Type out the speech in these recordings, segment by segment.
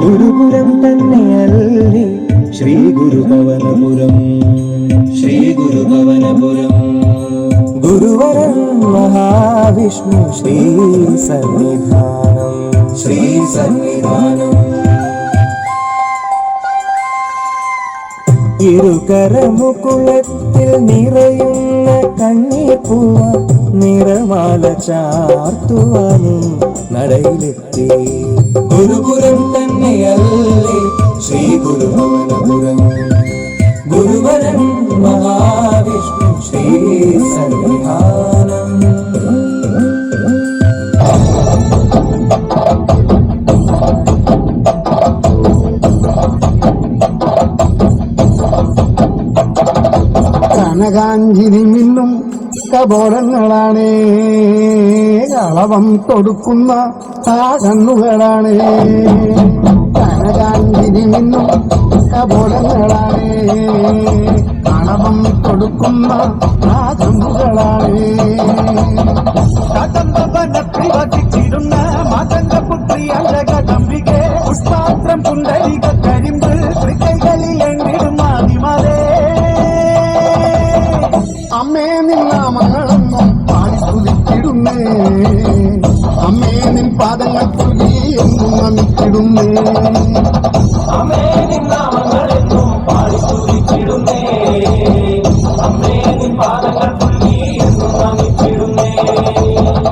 ഗുരുപുരം തന്നെയല്ലേ ശ്രീ ഗുരുഭവനപുരം ശ്രീ ഗുരുഭവനപുരം ഗുരുവരം മഹാവിഷ്ണു ശ്രീ സന്നിധാനം. ശ്രീ സന്നിധാനം. ഇരുകരമുകുളത്തിൽ നിറയുന്ന കണ്ണിപ്പൂവ നിറമാല ചാർത്തുവാനേ. നടയിലെത്തി. ഗുരുപുരം തന്നെയല്ലേ ശ്രീ ഗുരുഭവനപുരം ഗുരുവരൻ മഹാവിഷ്ണു ശ്രീ സന്നിധാനം കനകാഞ്ചിരി മിന്നും കബോളങ്ങളാണ്. കളവം തൊടുക്കുന്ന ആ കണ്ണുകളാണ് കനകാഞ്ചിരി നിന്നും കബോളങ്ങളാണ്. കളവം കൊടുക്കുന്ന ആ കണ്ണുകളാണ് പുത്രി അഴകടംബികെ പുഷ്പാത്രം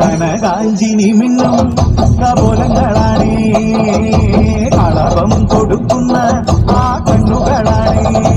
കനകാഞ്ചിനി മിന്നും കപോലങ്ങളാണേ കളവം കൊടുക്കുന്ന ആ കണ്ണുകളാണേ.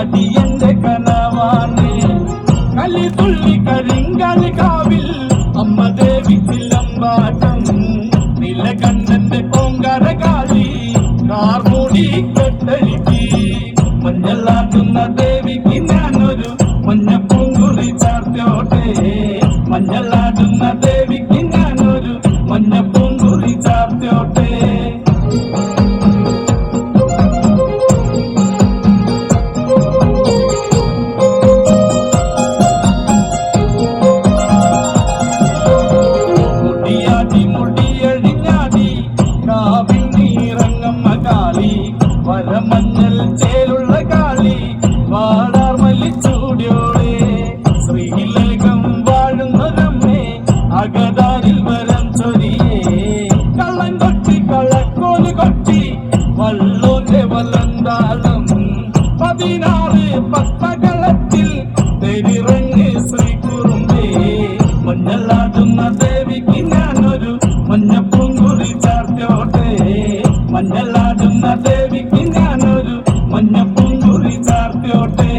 அடி எந்த கனவானே களி துள்ளி peor de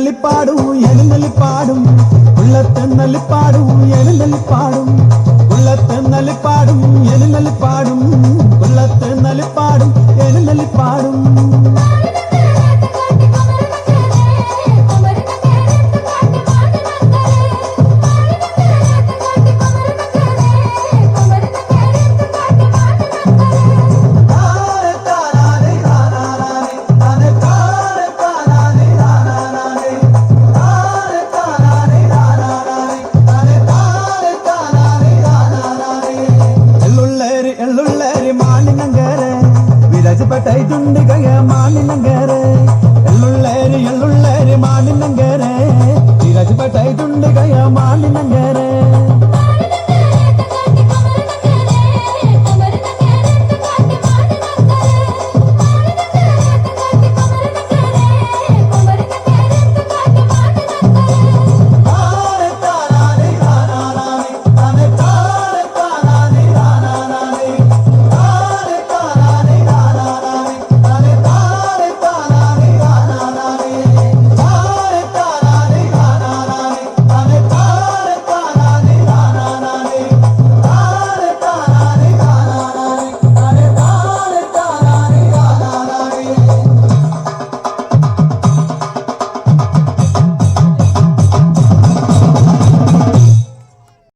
എഴുന്നള്ളിപ്പാടും ഉള്ളത്തെന്നലിപ്പാടും എഴുന്നള്ളിപ്പാടും ഉള്ളത്തെന്നലിപ്പാടും എഴുന്നള്ളിപ്പാടും ഉള്ളത്തെന്നലിപ്പാടും എഴുന്നള്ളിപ്പാടും